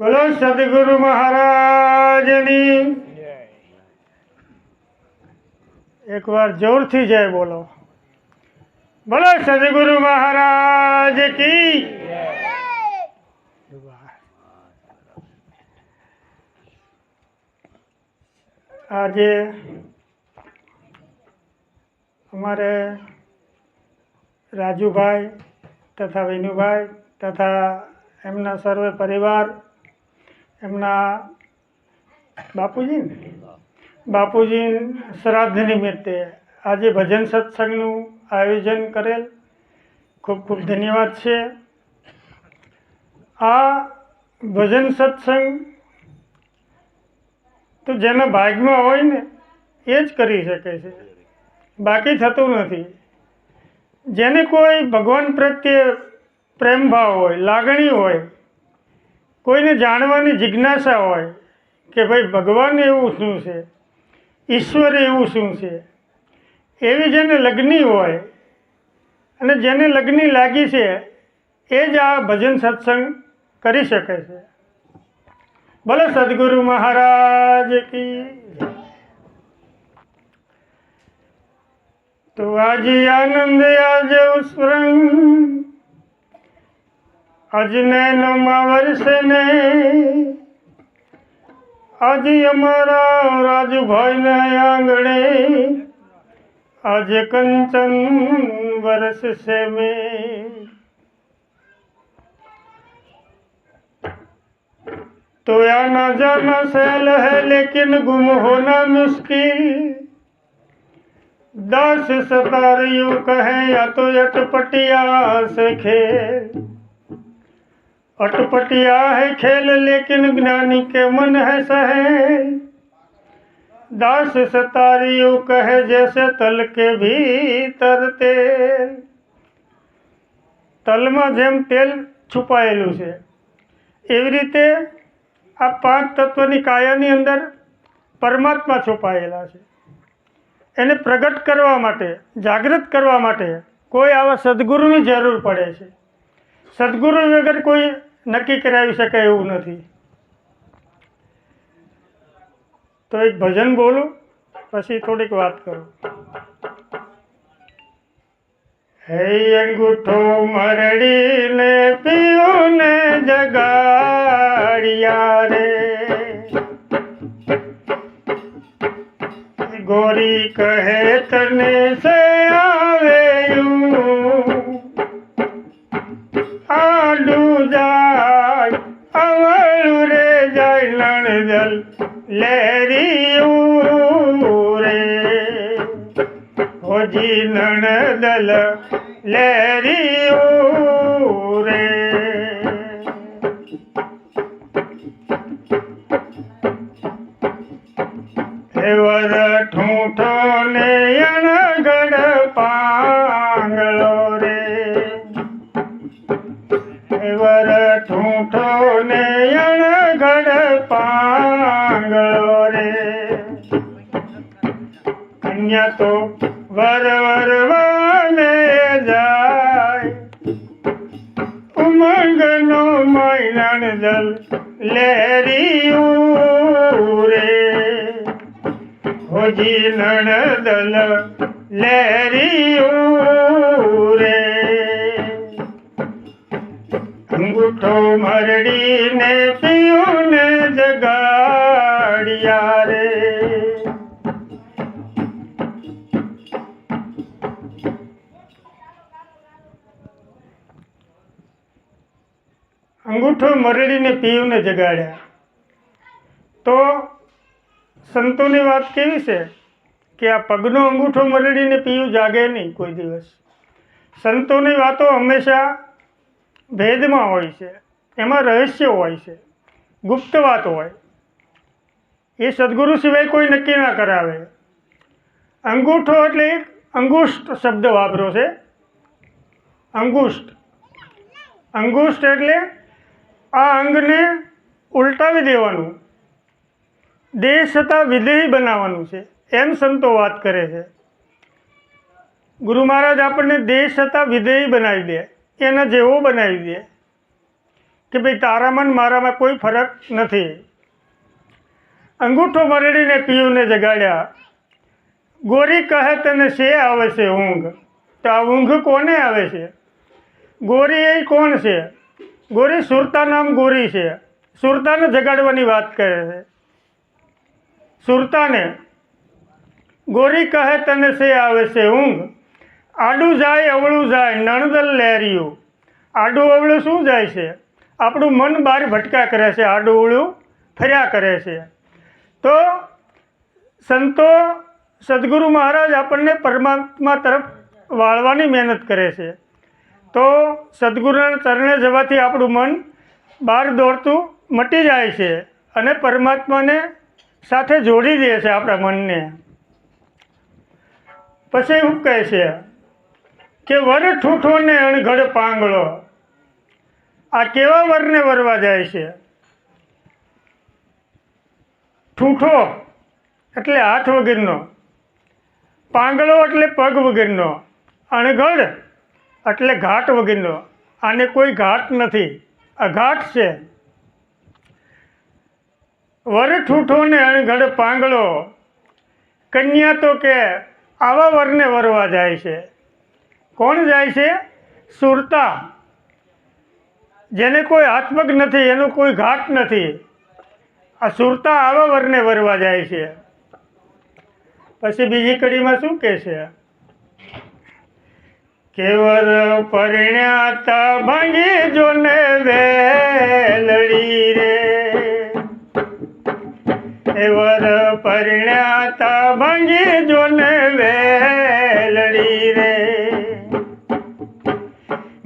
બોલો સદગુરુ મહારાજની. એકવાર જોરથી જય બોલો. બોલો સદગુરુ મહારાજ કી. આજે અમારે રાજુભાઈ તથા વિનુભાઈ તથા એમના સર્વે પરિવાર એમના બાપુજી ને? બાપુજી શ્રાદ્ધ નિમિત્તે આજે ભજન સત્સંગનું આયોજન કરેલ. ખૂબ ખૂબ ધન્યવાદ છે. આ ભજન સત્સંગ તો જેના ભાગમાં હોય ને, એ જ કરી શકે છે. બાકી થતું નથી. જેને કોઈ ભગવાન પ્રત્યે પ્રેમભાવ હોય, લાગણી હોય કોઈને જાણવાની જિજ્ઞાસા હોય કે ભાઈ ભગવાન એવું શું છે? ઈશ્વર એવું શું છે? એવી જેને લગ્ની હોય અને જેને લગ્ની લાગી છે, એ જ આ ભજન સત્સંગ કરી શકે છે. ભલે સદગુરુ મહારાજ કી. તો આજે આનંદ આજ ઉસ્ફુરંગ આજ નૈનમાં વરસે ને આજે અમારા રાજુભાઈને આંગણે આજે કંચન વરસશે મેં तो आना जाना सहल है लेकिन गुम होना मुश्किल दास सतार यूं कहे या तो अटपटिया से खेल अटपटिया है खेल लेकिन ज्ञानी के मन है सहेल दास सतार यूं कहे जैसे तल के भीतर तेल તલમાં જેમ તેલ છુપાયેલું છે એવી રીતે આ પાંચ તત્વની કાયાની અંદર પરમાત્મા છુપાયેલા છે એને પ્રગટ કરવા માટે જાગૃત કરવા માટે કોઈ આવા સદગુરુની જરૂર પડે છે સદગુરુ વગર કોઈ નક્કી કરાવી શકે એવું નથી. તો એક ભજન બોલું, પછી થોડીક વાત કરું. હે અંગૂઠો મરડીને પીઓને જગાડિયા રે. ગોરી કહે તને સે આવે આડું અવળું રે જાય લણજલ લેરિયું રે હોજી નણદલ લેરિયું રે એવર ઠૂઠો ને ઠૂઠો ને અણગડ પાંગળો રે. કન્યા તો વર વરવાને જાય. ઉમંગનો મૈલણ જલ લેરિયું રે હોજી દલ લેરિયું રે અંગૂઠો મરડીને પીઓને જગાડિયા રે. અંગૂઠો મરડીને પીવને જગાડ્યા. તો સંતોની વાત કેવી છે? કે આ પગનો અંગૂઠો મરડીને પીયું જાગે નહીં કોઈ દિવસ. સંતોની વાતો હંમેશા ભેદમાં હોય છે, એમાં રહસ્ય હોય છે, ગુપ્ત વાત હોય. એ સદગુરુ સિવાય કોઈ નક્કી ના કરાવે. અંગૂઠો એટલે એક અંગુષ્ટ શબ્દ વાપરો છે. અંગુષ્ટ. અંગુષ્ટ એટલે આ અંગને ઉલટાવી દેવાનું. દેહ છતાં વિદેહી બનાવવાનું છે, એમ સંતો વાત કરે છે. ગુરુ મહારાજ આપણને દેહ છતાં વિદેહી બનાવી દે. એના જેવો બનાવી દે કે ભાઈ તારામાં મારામાં કોઈ ફરક નથી. અંગૂઠો મરડીને પીયુને જગાડ્યા. ગોરી કહે તને શે આવે છે ઊંઘ? તો આ ઊંઘ કોને આવે છે? ગોરી એ કોણ છે? ગોરી સુરતા નામ ગોરી છે. સુરતાને જગાડવાની વાત કરે છે. સુરતાને, ગોરી કહે તને શે આવે છે ઊંઘ? આડું જાય, અવળું જાય, નણદલ લહેરિયું. આડું અવળું શું જાય છે? આપણું મન બહાર ભટકા કરે છે, આડું અવળું ફર્યા કરે છે. તો સંતો સદગુરુ મહારાજ આપણને પરમાત્મા તરફ વાળવાની મહેનત કરે છે. તો સદગુરુના ચરણે જવાથી આપણું મન બહાર દોડતું મટી જાય છે અને પરમાત્માને સાથે જોડી દે છે આપણા મનને. પછી એવું કહે છે? કે વર ઠૂઠો ને અણઘડ પાંગળો. આ કેવા વરને વરવા જાય છે? ઠૂઠો એટલે હાથ વગરનો. પાંગળો એટલે પગ વગરનો. અણઘડ એટલે ઘાટ વગરનો. આને કોઈ ઘાટ નથી. અઘાટ છે. વર ઠૂઠો ને અણઘડ પાંગળો. કન્યા તો કે આવા વરને વરવા જાય છે. કોણ જાય છે? સુરતા. જેને કોઈ આત્મક નથી, એનો કોઈ ઘાટ નથી. આ સુરતા આવા વરને વરવા જાય છે. પછી બીજી કડીમાં શું કહે છે? કેવર પરિણ્યાતા ભાંગી જોને વેલડી રે. કેવર પરિણ્યાતા ભાંગી જોને વેલડી રે.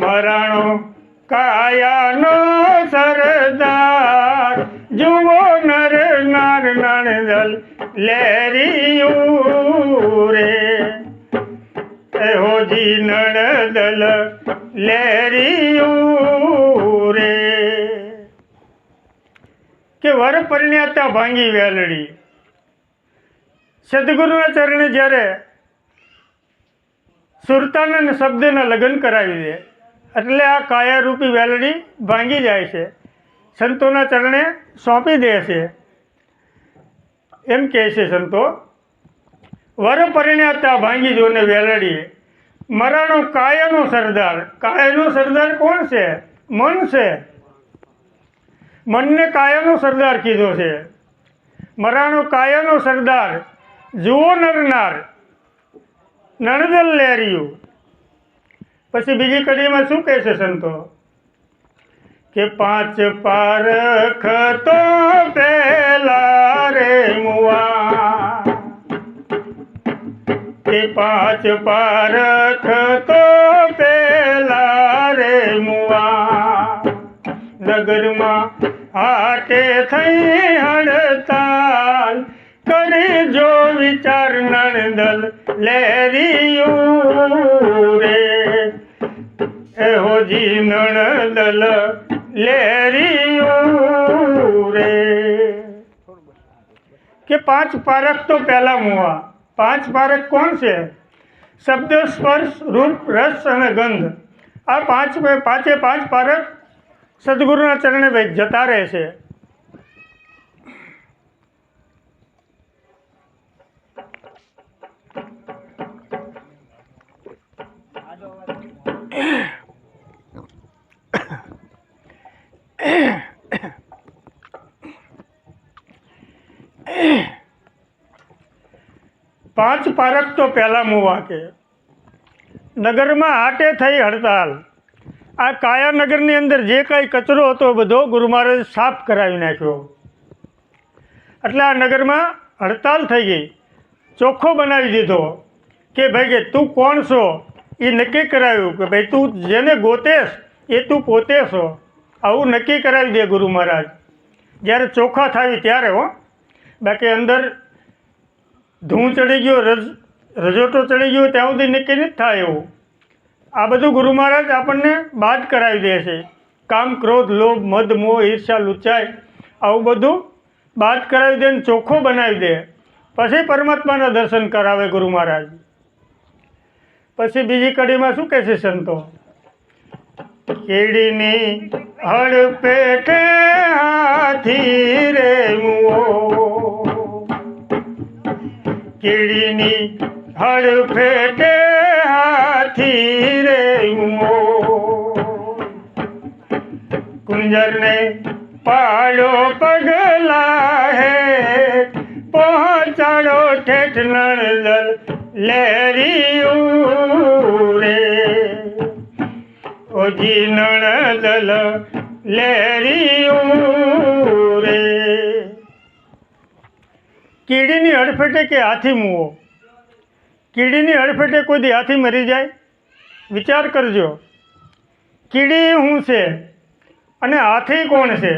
મરાણો કાયાનો સરદાર. જુઓ નર નાર નણદલ લેરિયું રે એહોજી નણદલ લેરિયું રે કે વર પરિણ્યાતા ભાંગી વેલડી. સદગુરુના ચરણે જ્યારે સુરતાના શબ્દના લગ્ન કરાવી દે એટલે આ કાયારૂપી વેલડી ભાંગી જાય છે. સંતોના ચરણે સોંપી દે છે. એમ કહે છે સંતો, વર પરિણ્યાતા ભાંગી જોને વેલડી મરાનો કાયાનો સરદાર કાયાનો સરદાર કોણ છે? મન છે. મનને કાયાનો સરદાર કીધો છે. મરાનો કાયાનો સરદાર, જુઓ નરનાર, નણદલ લેરિયું પછી બીજી કડીમાં શું કહે છે સંતો? કે પાંચ પારખ તો પેલા રે મુવા. કે પાંચ પારખ તો પેલા રે મુવા. નગરમાં હાટે થઈ હડતાલ કરી જો વિચાર નણદલ લેરિયું રે એહોજી નણદલ લેરિયું રે. કે પાંચ પારખ તો પહેલા મુવા. પાંચ પારખ કોણ છે? શબ્દ, સ્પર્શ, રૂપ, રસ અને ગંધ. આ પાંચ, પાંચે પાંચ પારખ સદગુરુના ચરણે જતા રહે છે. પાંચ પારખ તો પહેલાં મુવા કે નગરમાં આટે થઈ હડતાલ. આ કાયાનગરની અંદર જે કાંઈ કચરો હતો બધો ગુરુ મહારાજ સાફ કરાવી નાખ્યો. એટલે આ નગરમાં હડતાલ થઈ ગઈ. ચોખ્ખો બનાવી દીધો કે ભાઈ કે તું કોણ છો? એ નક્કી કરાવ્યું કે ભાઈ તું જેને ગોતેશ, એ તું પોતે છો. આવું નક્કી કરાવી દે ગુરુ મહારાજ. જ્યારે ચોખ્ખા થાવી ત્યારે હો. બાકી અંદર ધૂં ચડી ગયો, રજ, રજોટો ચડી ગયો, ત્યાં સુધી નક્કી નથી થાય એવું. આ બધું ગુરુ મહારાજ આપણને બાદ કરાવી દે છે. કામ, ક્રોધ, લોભ, મદ, મોહ ઈર્ષા લુચાઈ, આવું બધું બાદ કરાવી દે ને ચોખ્ખો બનાવી દે. પછી પરમાત્માના દર્શન કરાવે ગુરુ મહારાજ. પછી બીજી કડીમાં શું કહે છે સંતો? કેડીની હડપેટે હાથી રેવો કીડીની હડફેટે હાથી રેવો કુંજરને પાડો પગલા હે, પહોંચાડો ઠેઠ નળ લેરિયું રે. ઓજી નણદલ લેરિયું રે કીડીની હડફેટે કે હાથી મૂવો? કીડીની હડફેટે કોઈ દી હાથી મરી જાય? વિચાર કરજો. કીડી શું છે? અને હાથી કોણ છે?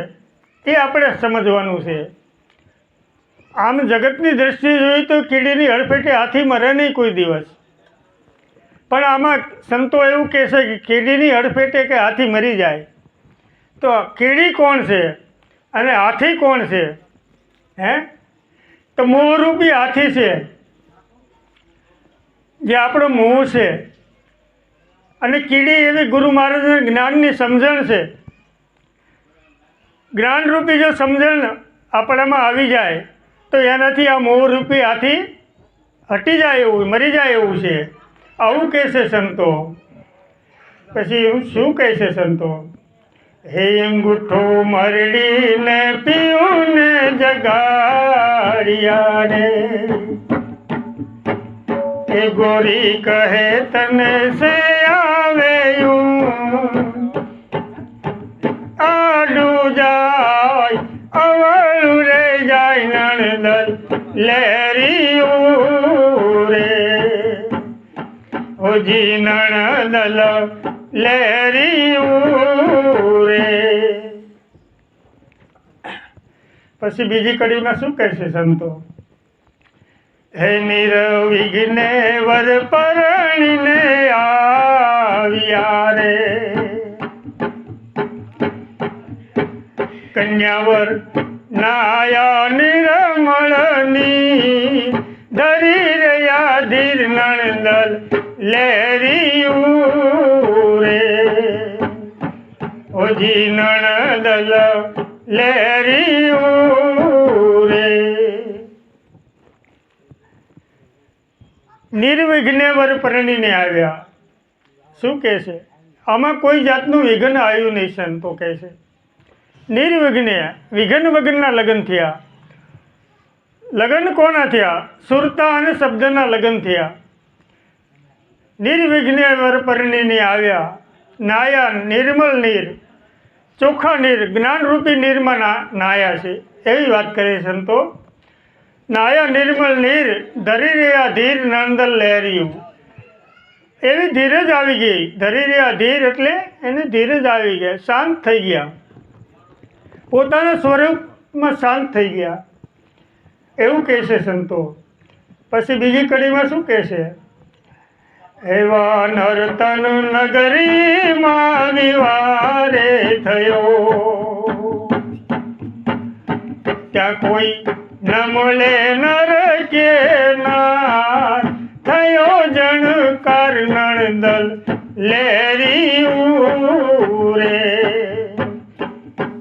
એ આપણે સમજવાનું છે. આમ જગતની દ્રષ્ટિએ જોઈએ તો કીડીની હડફેટે હાથી મરે નહીં કોઈ દિવસ. પણ આમાં સંતો એવું કહેશે કે કીડીની હડફેટે કે હાથી મરી જાય. તો કીડી કોણ છે? અને હાથી કોણ છે? હે? તો મોહરૂપી હાથી છે. જે આપણો મોહ છે. અને કીડી એવી ગુરુ મહારાજના જ્ઞાનની સમજણ છે. જ્ઞાનરૂપી જો સમજણ આપણામાં આવી જાય, તો એનાથી આ મોહરૂપી હાથી હટી જાય એવું, મરી જાય એવું છે. આવું કહેશે સંતો? પછી શું કહેશે સંતો? હે અંગૂઠો મરડીને પીવું ને જગાડિયા રે એ ગોરી કહે તને સે આવે આડું જાય, અવળું રે જાય નણદલ લેરિયું ઓજી નણદલ લેરિયું રે પછી બીજી કડીમાં શું કહેશે સંતો? હે નિર વિઘ્ને વર પરણીને આવ્યા રે. કન્યાવર નાયા નિરમળની ધરી રહ્યા ધીર નણદલ લેરિયું રે ઓજી નણદલ લેરિયું રે નિર્વિઘ્ને વર પરણીને આવ્યા. શું કહે છે? આમાં કોઈ જાતનું વિઘ્ન આવ્યું નહીં, સંતો કહે છે. નિર્વિઘ્ને, વિઘ્ન વગરના લગ્ન થયા. લગ્ન કોના થયા? સુરતા અને શબ્દના લગ્ન થયા. નિર્વિઘ્ને વર પરણીને આવ્યા. નાયા નિર્મલ નીર. ચોખ્ખા નીર, જ્ઞાનરૂપી નીરમાં નાયા છે. એવી વાત કરે સંતો. નાયા નિર્મલ નીર ધરી રહ્યા ધીર નંદલ લહેરિયું. એવી ધીરજ આવી ગઈ. ધરી રહ્યા ધીર એટલે એને ધીરજ આવી ગયા. શાંત થઈ ગયા. પોતાના સ્વરૂપમાં શાંત થઈ ગયા. એવું કહેશે સંતો. પછી બીજી કડીમાં શું કહેશે એવા નર્તન નગરીમાં વિવારે થયો. ત્યાં કોઈ નમળે મળે નર કે નાર, થયો જણકાર નણદલ લેરિયું રે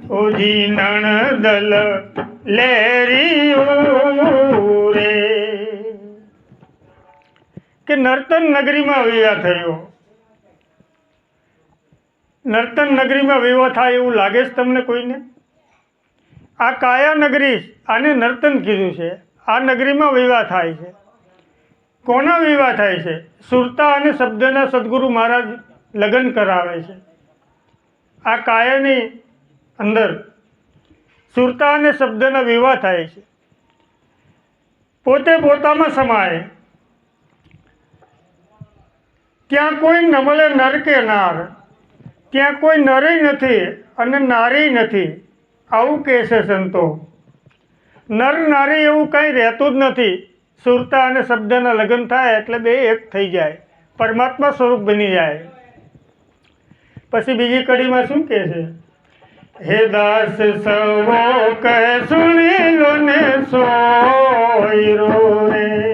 ઓજી નણદલ લેરી રે કે નર્તન નગરીમાં વિવાહ થયો? નર્તન નગરીમાં વિવાહ થાય એવું લાગે છે તમને કોઈને? આ કાયા નગરી આને નર્તન કીધું છે. આ નગરીમાં વિવાહ થાય છે. કોના વિવાહ થાય છે? સુરતા અને શબ્દના સદગુરુ મહારાજ લગ્ન કરાવે છે. આ કાયાની અંદર સુરતા અને શબ્દના વિવાહ થાય છે. પોતે પોતામાં સમાય. ત્યાં કોઈ ન નર કે નાર. ત્યાં કોઈ નરે નથી અને નારી નથી. આવું કહે છે સંતો. નર નારી એવું કંઈ રહેતું જ નથી. સુરતા અને શબ્દના લગ્ન થાય એટલે બે એક થઈ જાય. પરમાત્મા સ્વરૂપ બની જાય. પછી બીજી કડીમાં શું કહે છે? હે દાસ સવો કહે, સુણી લો ને સોયરો રે.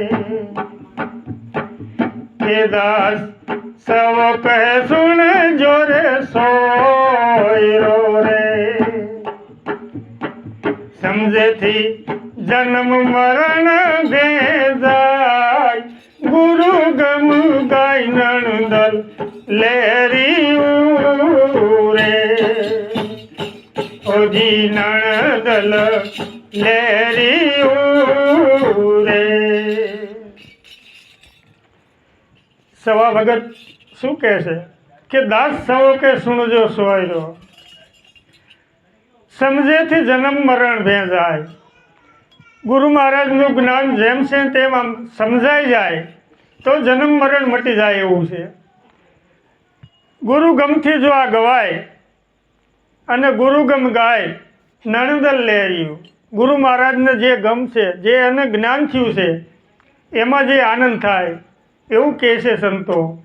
એ દાસ, સૌ કહે સુને જોરે સોયરો રે સમજેથી જન્મ મરણ ભેદાય ગુરુ ગમ ગાય નણદલ લેરી રે ઓજી નણદલ લેરી સવા ભગત શું કહે છે? કે દાસ સવો કે સુણજો સોયરો સમજેથી જન્મ મરણ ભેંજાય. ગુરુ મહારાજનું જ્ઞાન જેમ છે તેમ આમ સમજાઈ જાય, તો જન્મ મરણ મટી જાય એવું છે. ગુરુ ગમથી જો આ ગવાય અને ગુરુ ગમ ગાય, નણંદલ લહેરિયું ગુરુ મહારાજને જે ગમ છે, જે એને જ્ઞાન થયું છે, એમાં જે આનંદ થાય. એવું કહે છે સંતો.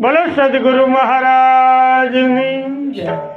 બોલો સદગુરુ મહારાજની જય.